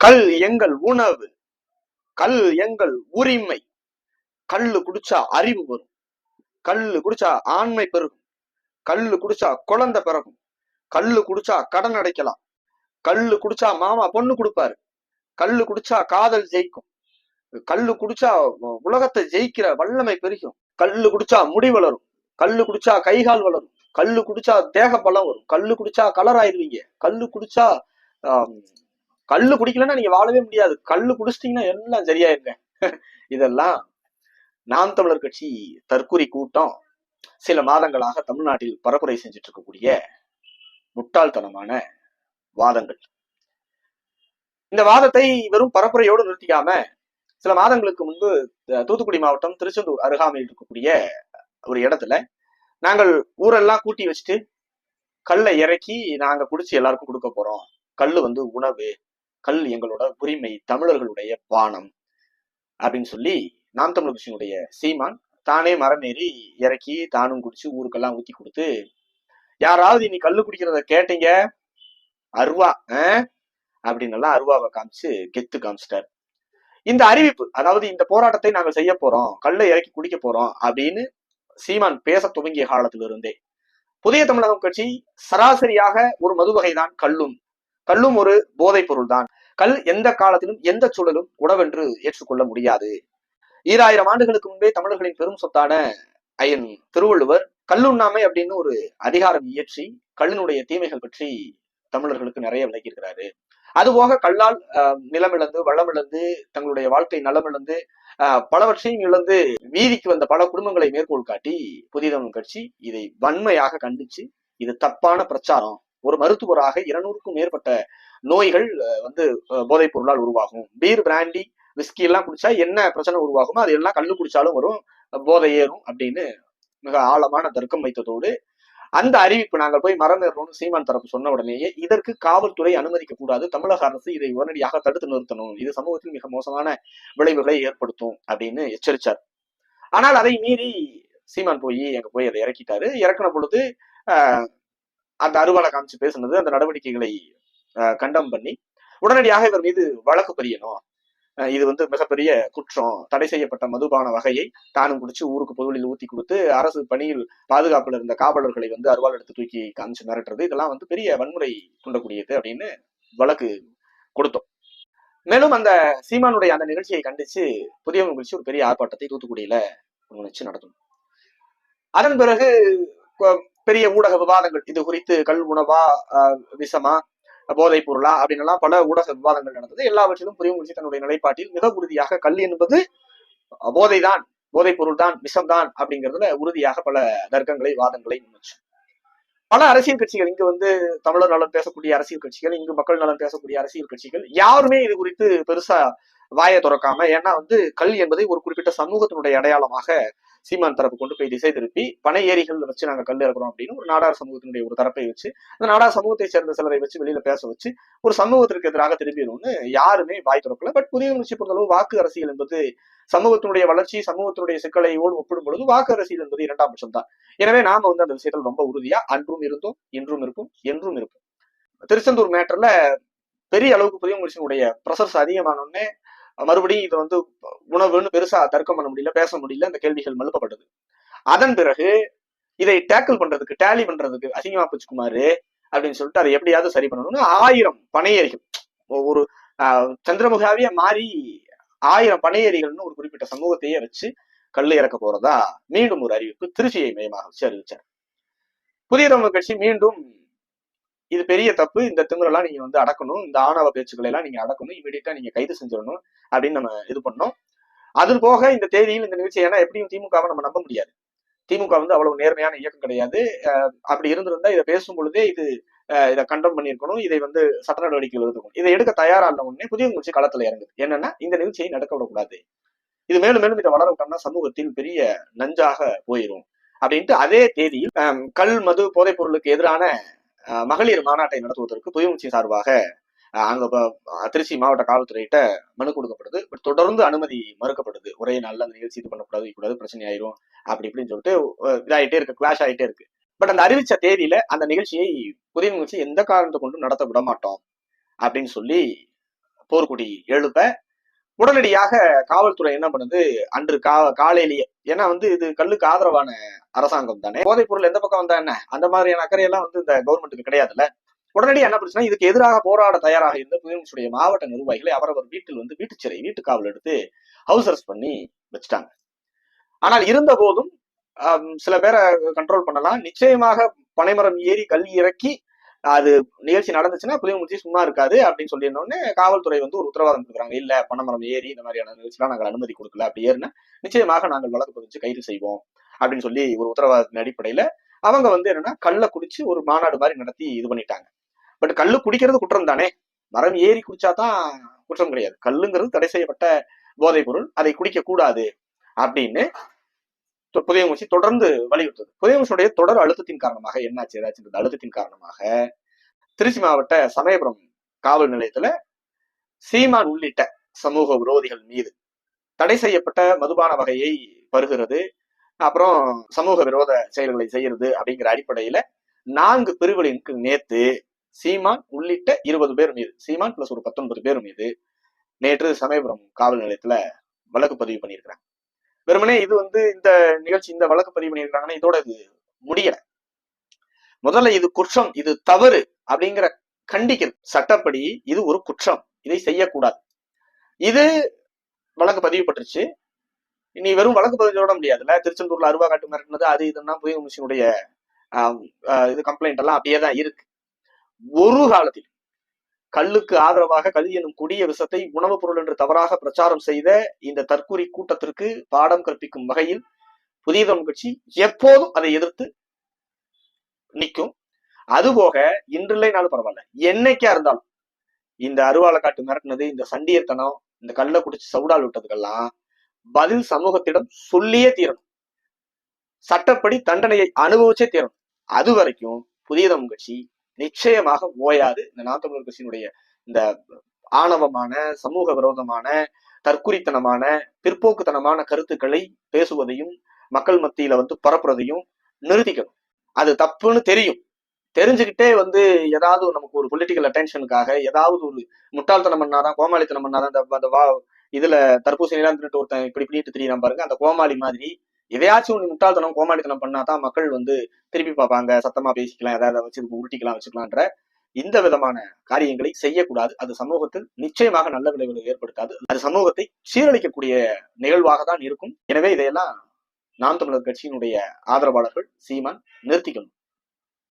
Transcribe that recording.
கல் எங்கள் உணவு கல் எங்கள் உரிமை கல்லு குடிச்சா அறிவு வரும் கல்லு குடிச்சா ஆண்மை பெருகும் கல்லு குடிச்சா குழந்தை பிறகும் கல்லு குடிச்சா கடன் அடைக்கலாம் கல்லு குடிச்சா மாமா பொண்ணு கொடுப்பாரு கல்லு குடிச்சா காதல் ஜெயிக்கும் கல்லு குடிச்சா உலகத்தை ஜெயிக்கிற வல்லமை பெருகும் கல்லு குடிச்சா முடி வளரும் கல்லு குடிச்சா கைகால் வளரும் கல்லு குடிச்சா தேக பலம் வரும் கல்லு குடிச்சா கலர் ஆயிருவீங்க கல்லு குடிச்சா கல்லு குடிக்கலன்னா நீங்க வாழவே முடியாது. கல்லு குடிச்சிட்டீங்கன்னா எல்லாம் சரியாயிருங்க இதெல்லாம் நாம் தமிழர் கட்சி தற்கொலை கூட்டம் சில மாதங்களாக தமிழ்நாட்டில் பரப்புரை செஞ்சுட்டு இருக்கக்கூடிய முட்டாள்தனமான வாதங்கள். இந்த வாதத்தை வெறும் பரப்புரையோடு நிறுத்திக்காம சில மாதங்களுக்கு முன்பு தூத்துக்குடி மாவட்டம் திருச்செந்தூர் அருகாமையில் இருக்கக்கூடிய ஒரு இடத்துல நாங்கள் ஊரெல்லாம் கூட்டி வச்சுட்டு கல்லை இறக்கி நாங்க குடிச்சு எல்லாருக்கும் கொடுக்க போறோம். கல்லு வந்து உணவு கல் எங்களோட உரிமை தமிழர்களுடைய பானம் அப்படின்னு சொல்லி நாம் தமிழர் கட்சியினுடைய சீமான் தானே மரமேறி இறக்கி தானும் குடிச்சு ஊருக்கெல்லாம் ஊத்தி கொடுத்து யாராவது இனி கல்லு குடிக்கிறத கேட்டீங்க? அருவா ஆஹ் அப்படின்னு எல்லாம் அருவாவை காமிச்சு கெத்து காமிச்சிட்டார். இந்த அறிவிப்பு அதாவது இந்த போராட்டத்தை நாங்கள் செய்ய போறோம் கல்லை இறக்கி குடிக்க போறோம் அப்படின்னு சீமான் பேச துவங்கிய காலத்திலிருந்தே. புதிய தமிழகம் கட்சி சராசரியாக ஒரு மது வகைதான் கல்லும். கல்லும் ஒரு போதைப் பொருள் தான் கல் எந்த காலத்திலும் எந்த சூழலும் உணவென்று ஏற்றுக்கொள்ள முடியாது. ஈராயிரம் ஆண்டுகளுக்கு முன்பே தமிழர்களின் பெரும் சொத்தான ஐயன் திருவள்ளுவர் கல்லுண்ணாமை அப்படின்னு ஒரு அதிகாரம் இயற்றி கல்லினுடைய தீமைகள் பற்றி தமிழர்களுக்கு நிறைய விளக்கியிருக்கிறாரு. அதுபோக கல்லால் நிலமிழந்து வளமிழந்து தங்களுடைய வாழ்க்கை நலமிழந்து ஆஹ், பலவற்றையும் இழந்து வீதிக்கு வந்த பல குடும்பங்களை மேற்கோள் காட்டி புதிய கட்சி இதை வன்மையாக கண்டிச்சு இது தப்பான பிரச்சாரம். ஒரு மருத்துவராக இருநூறுக்கும் மேற்பட்ட நோய்கள் வந்து போதைப் பொருளால் உருவாகும். பீர் பிராண்டி விஸ்கி எல்லாம் குடிச்சா என்ன பிரச்சனை உருவாகுமோ அது எல்லாம் கல்லு குடிச்சாலும் வரும் போதை ஏறும் அப்படின்னு மிக ஆழமான தர்க்கம் வைத்ததோடு அந்த அறிவிப்பு நாங்கள் போய் மரம் ஏறணும்னு சீமான் தரப்பு சொன்ன உடனேயே இதற்கு காவல்துறை அனுமதிக்க கூடாது தமிழக அரசு இதை உடனடியாக தடுத்து நிறுத்தணும் இது சமூகத்தில் மிக மோசமான விளைவுகளை ஏற்படுத்தும் அப்படின்னு எச்சரித்தார் ஆனால் அதை மீறி சீமான் போய் அங்க போய் அதை இறக்கிட்டாரு. இறக்கின பொழுது ஆஹ், அந்த அறுவலை காமிச்சு பேசுனது அந்த நடவடிக்கைகளை கண்டம் பண்ணி உடனடியாக இவர் மீது வழக்கு பதியணும். அஹ் இது வந்து மிகப்பெரிய குற்றம். தடை செய்யப்பட்ட மதுபான வகையை தானும் குடிச்சு ஊருக்கு பொதுவெளியில் ஊத்தி கொடுத்து அரசு பணியில் பாதுகாப்பில் இருந்த காவலர்களை வந்து அருவாள் எடுத்து தூக்கி காமிச்சு மிரட்டுறது இதெல்லாம் வந்து பெரிய வன்முறை தூண்டக்கூடியது அப்படின்னு வழக்கு கொடுத்தோம். மேலும் அந்த சீமானுடைய அந்த நிகழ்ச்சியை கண்டிச்சு புதிய நிகழ்ச்சி ஒரு பெரிய ஆர்ப்பாட்டத்தை தூத்துக்குடியில வச்சு நடத்தும் அதன் பிறகு பெரிய ஊடக விவாதங்கள். இது குறித்து கல் உணவா விஷமா போதைப் பொருளா அப்படின்னு எல்லாம் பல ஊடக விவாதங்கள் நடந்தது. எல்லாவற்றிலும் புரியும் தன்னுடைய நிலைப்பாட்டில் மிக உறுதியாக கல் என்பது போதைதான் போதைப் பொருள் தான் விஷம்தான் அப்படிங்கிறதுல உறுதியாக பல தர்க்கங்களை வாதங்களை முன்வச்சு பல அரசியல் கட்சிகள் இங்கு வந்து தமிழர் நலன் பேசக்கூடிய அரசியல் கட்சிகள் இங்கு மக்கள் நலன் பேசக்கூடிய அரசியல் கட்சிகள் யாருமே இது குறித்து பெருசா வாயை திறக்காம ஏன்னா வந்து கல் என்பதை ஒரு குறிப்பிட்ட சமூகத்தினுடைய அடையாளமாக சீமான் தரப்பு கொண்டு போய் திசை திருப்பி பனை ஏரிகள் வச்சு நாங்க கல் இறக்குறோம் அப்படின்னு ஒரு நாடார் சமூகத்தினுடைய ஒரு தரப்பை வச்சு அந்த நாடார் சமூகத்தை சேர்ந்த சிலரை வச்சு வெளியில பேச வச்சு ஒரு சமூகத்திற்கு எதிராக திரும்பிடும்னு யாருமே வாய் திறக்கல. பட் புதிய உணர்ச்சி பொறுத்தளவு வாக்கு அரசியல் என்பது சமூகத்தினுடைய வளர்ச்சி சமூகத்தினுடைய சிக்கலையோடு ஒப்பிடும் பொழுது வாக்கு அரசியல் என்பது இரண்டாம் பட்சம் தான் எனவே நாம வந்து அந்த விஷயத்தில் ரொம்ப உறுதியா அன்றும் இருந்தோம் இன்றும் இருக்கும் என்றும் இருக்கும் திருச்செந்தூர் மேட்டர்ல பெரிய அளவுக்கு புதிய முயற்சியினுடைய ப்ரெசர்ஸ் அதிகமானோடனே மறுபடியும் இது வந்து உணவுன்னு பெருசா தர்க்கம் பண்ண முடியல பேச முடியல அந்த கேள்விகள் மழுப்பப்பட்டது. அதன் பிறகு இதை டேக்கிள் பண்றதுக்கு டேலி பண்றதுக்கு அசிங்கமா போச்சுக்குமாரு அப்படின்னு சொல்லிட்டு அதை எப்படியாவது சரி பண்ணணும்னு ஆயிரம் பனையேறிகள் ஒரு ஆஹ், சந்திரமுகாவிய மாறி ஆயிரம் பனையேறிகள்னு ஒரு குறிப்பிட்ட சமூகத்தையே வச்சு கல்லு இறக்க போறதா மீண்டும் ஒரு அறிவிப்பு திருச்சியை மையமாக வச்சு அறிவிச்சார். புதிய தமிழ் கட்சி மீண்டும் இது பெரிய தப்பு. இந்த திமுறெல்லாம் நீங்க வந்து அடக்கணும். இந்த ஆணவ பேச்சுக்களை எல்லாம் நீங்க அடக்கணும். இமீடியட்டா நீங்க கைது செஞ்சிடணும் அப்படின்னு நம்ம இது பண்ணோம். அது போக இந்த தேதியில் இந்த நிகழ்ச்சி ஏன்னா எப்படியும் திமுகவை நம்ம நம்ப முடியாது. திமுக வந்து அவ்வளவு நேர்மையான இயக்கம் கிடையாது. அஹ் அப்படி இருந்திருந்தா இதை பேசும் பொழுதே இது அஹ் இதை கண்டம் பண்ணியிருக்கணும். இதை வந்து சட்ட நடவடிக்கைகள் எடுக்கணும் இதை எடுக்க தயாரா இருந்த உடனே புதிய நிகழ்ச்சி களத்துல இறங்குது. என்னன்னா இந்த நிகழ்ச்சியை நடக்க விடக்கூடாது. இது மேலும் மேலும் இதை வளர விட்டோம்னா சமூகத்தில் பெரிய நஞ்சாக போயிடும் அப்படின்ட்டு அதே தேதியில் கல் மது போதைப் பொருளுக்கு எதிரான மகளிர் மாநாட்டை நடத்துவதற்கு புதிய சார்பாக அங்க திருச்சி மாவட்ட காவல்துறையிட்ட மனு கொடுக்கப்படுது பட் தொடர்ந்து அனுமதி மறுக்கப்படுது. ஒரே நாள்ல அந்த நிகழ்ச்சி இது பண்ணக்கூடாது கூடாது பிரச்சனை ஆயிரும் அப்படி இப்படின்னு சொல்லிட்டு இதாகிட்டே இருக்கு கிளாஷ் ஆகிட்டே இருக்கு. பட் அந்த அறிவிச்ச தேதியில அந்த நிகழ்ச்சியை புதிய நிகழ்ச்சி எந்த காரணத்தை கொண்டும் நடத்த விட மாட்டோம் அப்படின்னு சொல்லி போர்க்குடி எழுப்ப உடனடியாக காவல்துறை என்ன பண்ணுது? அன்று கா காலையிலேயே ஏன்னா வந்து இது கல்லுக்கு ஆதரவான அரசாங்கம் தானே? போதைப் பொருள் எந்த பக்கம் வந்தா என்ன? அந்த மாதிரியான அக்கறையெல்லாம் வந்து இந்த கவர்மெண்ட்டுக்கு கிடையாதுல்ல. உடனடியாக என்ன பண்ணுச்சுன்னா இதுக்கு எதிராக போராட தயாராக இருந்த புதுமுடைய மாவட்ட நிர்வாகிகளை அவரவர் வீட்டில் வந்து வீட்டு சிறை வீட்டு காவல் எடுத்து ஹவுஸ் அரெஸ்ட் பண்ணி வச்சுட்டாங்க. ஆனால் இருந்த போதும் சில பேரை கண்ட்ரோல் பண்ணலாம். நிச்சயமாக பனைமரம் ஏறி கல் இறக்கி அது நிகழ்ச்சி நடந்துச்சுன்னா புதியமூர்த்தி சும்மா இருக்காது அப்படின்னு சொல்லியிருந்தோடனே காவல்துறை வந்து ஒரு உத்தரவாதம் கொடுக்குறாங்க. இல்ல பனைமரம் ஏறி இந்த மாதிரியான நிகழ்ச்சிலாம் நாங்கள் அனுமதி கொடுக்கல அப்படி ஏறினா நிச்சயமாக நாங்கள் வழக்கு பதிச்சு கைது செய்வோம் அப்படின்னு சொல்லி ஒரு உத்தரவாதத்தின் அடிப்படையில அவங்க வந்து என்னன்னா கல்லை குடிச்சு ஒரு மாநாடு மாதிரி நடத்தி இது பண்ணிட்டாங்க. பட் கல்லு குடிக்கிறது குற்றம் தானே? மரம் ஏறி குடிச்சாதான் குற்றம் கிடையாது. கல்லுங்கிறது தடை செய்யப்பட்ட போதைப் பொருள். அதை குடிக்க கூடாது அப்படின்னு தொ- புதியமுச்சி தொடர்ந்து வலியுறுத்தது. புதியமுச்சியுடைய தொடர் அழுத்தத்தின் காரணமாக என்னாச்சு? ஏதாச்சும் அழுத்தத்தின் காரணமாக திருச்சி மாவட்ட சமயபுரம் காவல் நிலையத்துல சீமான் உள்ளிட்ட சமூக விரோதிகள் மீது தடை செய்யப்பட்ட மதுபான வகையை பருகிறது அப்புறம் சமூக விரோத செயல்களை செய்யறது அப்படிங்கிற அடிப்படையில நான்கு பிரிவுகளுக்கு நேத்து சீமான் உள்ளிட்ட இருபது பேர் மீது சீமான் பிளஸ் ஒரு பத்தொன்பது பேர் மீது நேற்று சமயபுரம் காவல் நிலையத்துல வழக்கு பதிவு பண்ணியிருக்கிறாங்க. வெறுமனே இது வந்து இந்த நிகழ்ச்சி இந்த வழக்கு பதிவு பண்ணியிருக்காங்கன்னா இதோட இது முடியல. முதல்ல இது குற்றம் இது தவறு அப்படிங்கிற கண்டிக்கிறது சட்டப்படி இது ஒரு குற்றம். இதை செய்யக்கூடாது. இது வழக்கு பதிவு பட்டுருச்சு. நீ வெறும் வழக்கு பதிவோட முடியாதுல்ல. திருச்செந்தூர்ல அருவா காட்டு மிரட்டினது அது இதுன்னா புதிய கமிஷனுடைய இது கம்ப்ளைண்ட் எல்லாம் அப்படியே தான் இருக்கு. ஒரு காலத்தில் கல்லுக்கு ஆதரவாக கல் எனும் கொடிய விஷத்தை உணவுப் பொருள் என்று தவறாக பிரச்சாரம் செய்த இந்த தற்கூரி கூட்டத்திற்கு பாடம் கற்பிக்கும் வகையில் புதிய தமிழ் கட்சி எப்போதும் அதை எதிர்த்து நிற்கும். அதுபோக இன்றில்லைனாலும் பரவாயில்ல. என்னைக்கா இருந்தாலும் இந்த அருவாளை காட்டு மிரட்டினது இந்த சண்டியத்தனம் இந்த கல்லை குடிச்சு சவுடால் விட்டதுக்கெல்லாம் பதில் சமூகத்திடம் சொல்லியே தீரணும். சட்டப்படி தண்டனையை அனுபவிச்சே தீரணும். அது வரைக்கும் புதிய தமிழ் கட்சி நிச்சயமாக ஓயாது. இந்த நாத்தமிழர் கட்சியினுடைய இந்த ஆணவமான சமூக விரோதமான தற்குறித்தனமான பிற்போக்குத்தனமான கருத்துக்களை பேசுவதையும் மக்கள் மத்தியில வந்து பரப்புறதையும் நிறுத்திக்கணும். அது தப்புன்னு தெரியும். தெரிஞ்சுக்கிட்டே வந்து ஏதாவது நமக்கு ஒரு பொலிட்டிக்கல் அட்டென்ஷனுக்காக ஏதாவது ஒரு முட்டாள்தனம் பண்ணாதான் கோமாளித்தனம் பண்ணாதான் இந்த அந்த வா இதுல தர்பூசணி எல்லாம் ஒருத்தன் இப்படி பண்ணிட்டு தெரியலாம் பாருங்க அந்த கோமாளி மாதிரி எதையாச்சும் ஒன்று முட்டாள்தனம் கோமாளித்தனம் பண்ணாதான் மக்கள் வந்து திருப்பி பார்ப்பாங்க. சத்தமா பேசிக்கலாம் ஏதாவது வச்சு உருட்டிக்கலாம் வச்சுக்கலான்ற இந்த விதமான காரியங்களை செய்யக்கூடாது. அது சமூகத்தில் நிச்சயமாக நல்ல விளைவுகளை ஏற்படுத்தாது. அது சமூகத்தை சீரழிக்கக்கூடிய நிகழ்வாக தான் இருக்கும். எனவே இதையெல்லாம் நாம் தமிழர் கட்சியினுடைய ஆதரவாளர்கள் சீமான் நிறுத்திக்கணும்.